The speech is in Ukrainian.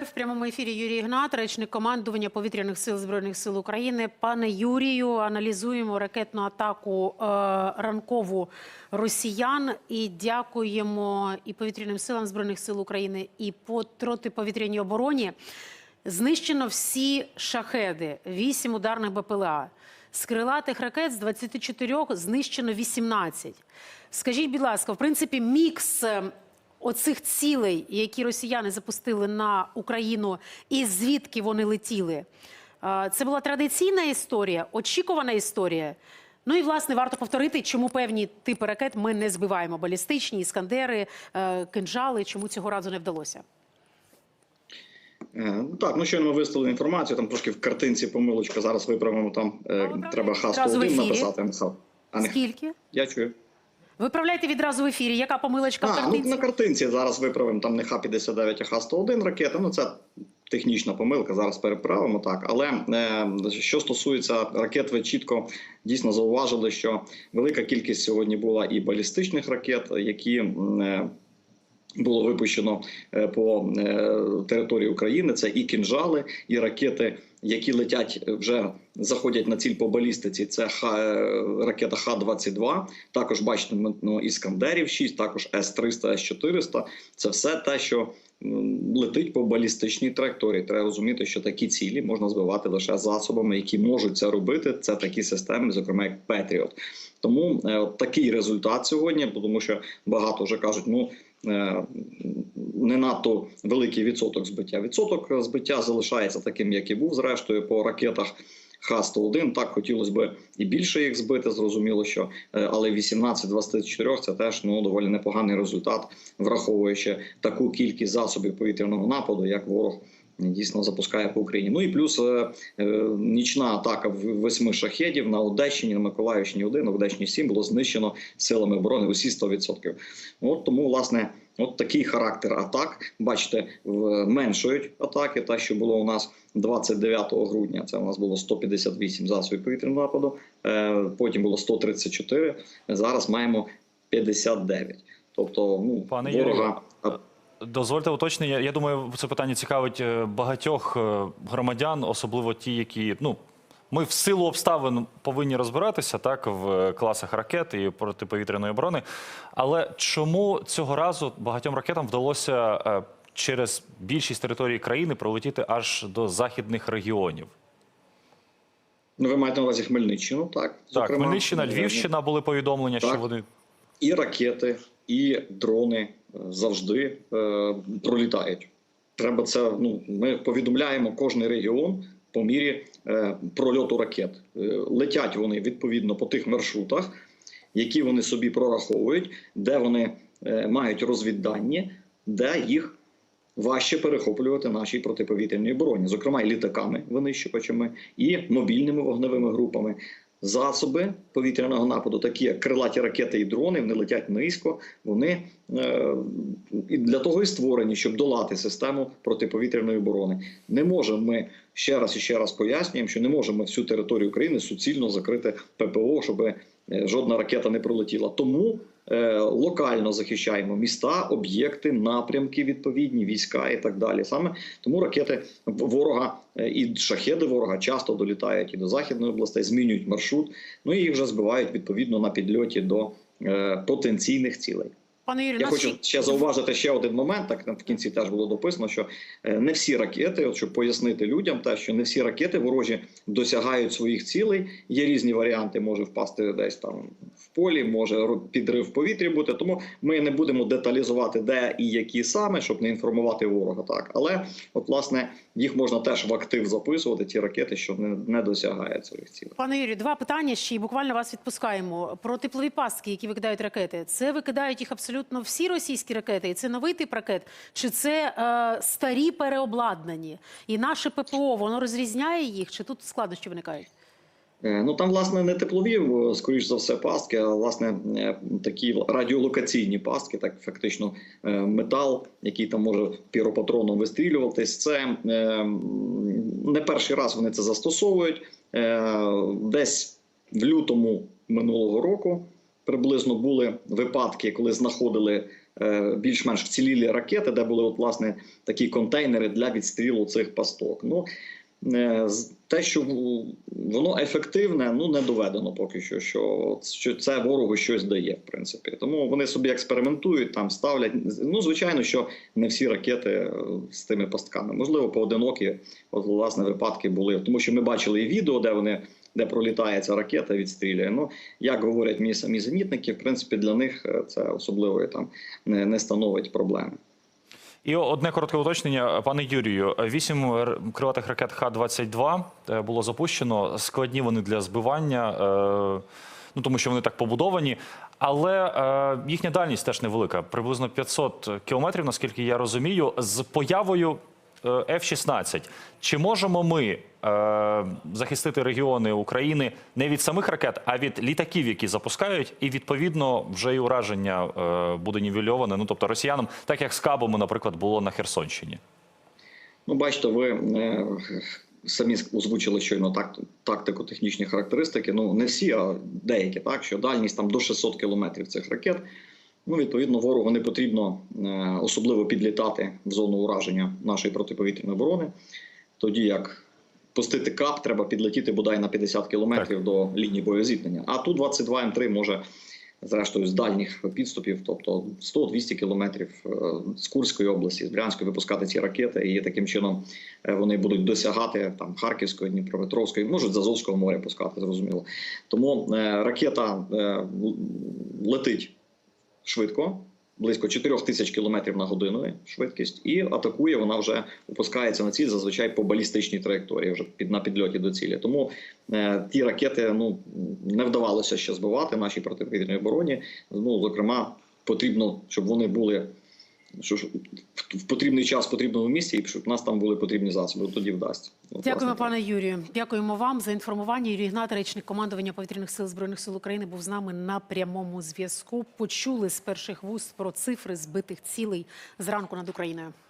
Тепер в прямому ефірі Юрій Ігнат, речник командування повітряних сил збройних сил України. Пане Юрію, аналізуємо ракетну атаку е, ранкову росіян і дякуємо і повітряним силам збройних сил України, і по протиповітряній обороні. Знищено всі шахеди, 8 ударних БПЛА. З крилатих ракет з 24 знищено 18. Скажіть, будь ласка, в принципі, мікс е, оцих цілей, які росіяни запустили на Україну, і звідки вони летіли. е, Це була традиційна історія, очікувана історія. Ну і власне варто повторити, чому певні типи ракет ми не збиваємо: балістичні, іскандери, е, кинжали. Чому цього разу не вдалося? Е, ну Так, ну щойно ми виставили інформацію, там трошки в картинці помилочка, зараз виправимо там, е, треба хас одразу в 1 ефірі. написати. А не Скільки? я чую. Виправляйте відразу в ефірі. Яка помилочка в А, ну, на картинці зараз виправимо там не Х-59, а Х-101 ракета. Ну це технічна помилка. Зараз переправимо так. Але е, що стосується ракет, ви чітко дійсно зауважили, що велика кількість сьогодні була і балістичних ракет, які е, було випущено е, по е, території України. Це і кінжали, і ракети, які летять вже заходять на ціль по балістиці. Це е, ракета Х-22. Також бачите ну, іскандерів 6, також С-300, С-400. Це все те, що летить по балістичній траєкторії. Треба розуміти, що такі цілі можна збивати лише засобами, які можуть це робити. Це такі системи, зокрема як Петріот. Тому е, от такий результат сьогодні, тому що багато вже кажуть, ну. е, Не надто великий відсоток збиття. Відсоток збиття залишається таким, як і був зрештою по ракетах Х-101. Так хотілося б і більше їх збити. Зрозуміло, що е, але 18 24 це теж ну доволі непоганий результат, враховуючи таку кількість засобів повітряного нападу, як ворог. Дійсно запускає по Україні. Ну і плюс е, е, нічна атака в восьми шахедів на Одещині, на Миколаївщині 1, на Одещині 7 було знищено силами оборони усі 100%. От тому, власне, от такий характер атак. Бачите, меншують атаки. Та що було у нас 29 грудня. Це у нас було 158 засобів повітряного нападу. Е, потім було 134, Зараз маємо 59. Тобто, ну Пане ворога. Дозвольте уточнення. Я думаю, це питання цікавить е, багатьох е, громадян, особливо ті, які ну. Ми в силу обставин повинні розбиратися так в класах ракет і протиповітряної оборони. Але чому цього разу багатьом ракетам вдалося е, через більшість території країни пролетіти аж до західних регіонів? Ну, ви маєте на увазі Хмельниччину, так? Так, Зокрема, Хмельниччина, е, Львівщина були повідомлення, Так. що вони і ракети, і дрони е, завжди е, пролітають. Треба це. Ну ми повідомляємо кожний регіон по мірі е, прольоту ракет. Е, летять вони відповідно по тих маршрутах, які вони собі прораховують, де вони е, мають розвіддані, де їх. Важче перехоплювати нашій протиповітряній обороні, зокрема і літаками, винищувачами, і мобільними вогневими групами. Засоби повітряного нападу, такі як крилаті ракети і дрони, вони летять низько. Вони е, і для того і створені, щоб долати систему протиповітряної оборони. Не можемо ми ще раз і ще раз пояснюємо, що не можемо всю територію України суцільно закрити ППО, щоб е, жодна ракета не пролетіла. Тому е, локально захищаємо міста, об'єкти, напрямки відповідні, війська і так далі. Саме тому ракети ворога е, і шахеди ворога часто долітають і до західної областей, змінюють маршрут. Ну і їх вже збивають відповідно на підльоті до е, потенційних цілей. Пане Юрію, Я нас хочу ще- зауважити ще один момент. Так в кінці теж було дописано, що е, не всі ракети, от щоб пояснити людям, те, що не всі ракети ворожі досягають своїх цілей. Є різні варіанти, може впасти десь там в полі, може підрив в повітрі бути. Тому ми не будемо деталізувати, де і які саме, щоб не інформувати ворога. Так, але от власне їх можна теж в актив записувати. Ті ракети, що не, не досягають своїх цілей. Пане Юрію, два питання ще і буквально вас відпускаємо. Про теплові пастки, які викидають ракети. Це викидають їх абсолютно всі російські ракети, і це новий тип ракет, чи це е, старі переобладнані? І наше ППО воно розрізняє їх, чи тут складнощі виникають? Е, Ну там, власне, не теплові, е, скоріш за все, пастки, а власне е, такі радіолокаційні пастки, так фактично метал, який там може піропатроном вистрілюватись. Це е, не перший раз вони це застосовують. Десь в лютому минулого року приблизно були випадки, коли знаходили е, більш-менш вцілілі ракети, де були от, власне такі контейнери для відстрілу цих пасток. Ну е, те, що воно ефективне, ну не доведено поки що, що, що це ворогу щось дає, в принципі. Тому вони собі експериментують, там ставлять. Ну, звичайно, що не всі ракети е, з тими пастками. Можливо, поодинокі от, власне випадки були. Тому що ми бачили і відео, де вони. Де пролітає ця ракета, відстрілює. Ну як говорять мої самі зенітники, в принципі, для них е, це особливої там не, не становить проблеми. І одне коротке уточнення, пане Юрію. Вісім крилатих ракет Х-22 е, було запущено. Складні вони для збивання, е, ну тому що вони так побудовані. Але їхня дальність теж невелика, приблизно 500 кілометрів, наскільки я розумію, з появою F-16. Чи можемо ми е, захистити регіони України не від самих ракет, а від літаків, які запускають, і відповідно вже і ураження е, буде нівельоване. Ну тобто росіянам, так як з кабами, наприклад, було на Херсонщині. Ну, бачите, ви е, самі озвучили щойно так, тактико технічні характеристики. Ну не всі, а деякі, так що дальність там до 600 кілометрів цих ракет. Ну, відповідно, ворогу не потрібно е, особливо підлітати в зону ураження нашої протиповітряної оборони. Тоді як пустити кап, треба підлетіти бодай на 50 кілометрів до лінії боєзіткнення. А ту 22 М3 може зрештою з дальніх підступів, тобто 100-200 кілометрів е, з Курської області, з Брянської випускати ці ракети, і таким чином е, вони будуть досягати там Харківської, Дніпропетровської, можуть з Азовського моря пускати, зрозуміло. Тому е, ракета е, летить швидко. Близько 4 тисяч кілометрів на годину швидкість, і атакує вона вже опускається на ціль зазвичай по балістичній траєкторії, вже під на підльоті до цілі. Тому е, ті ракети ну не вдавалося ще збивати нашій протиповітряній обороні. Ну зокрема, потрібно, щоб вони були що ж, в, потрібний час в потрібному місці, і щоб нас там були потрібні засоби. Тоді вдасться. От, Дякуємо, власне, пане Юрію. Дякуємо вам за інформування. Юрій Гнат, речник командування повітряних сил збройних сил України, був з нами на прямому зв'язку. Почули з перших вуст про цифри збитих цілей зранку над Україною.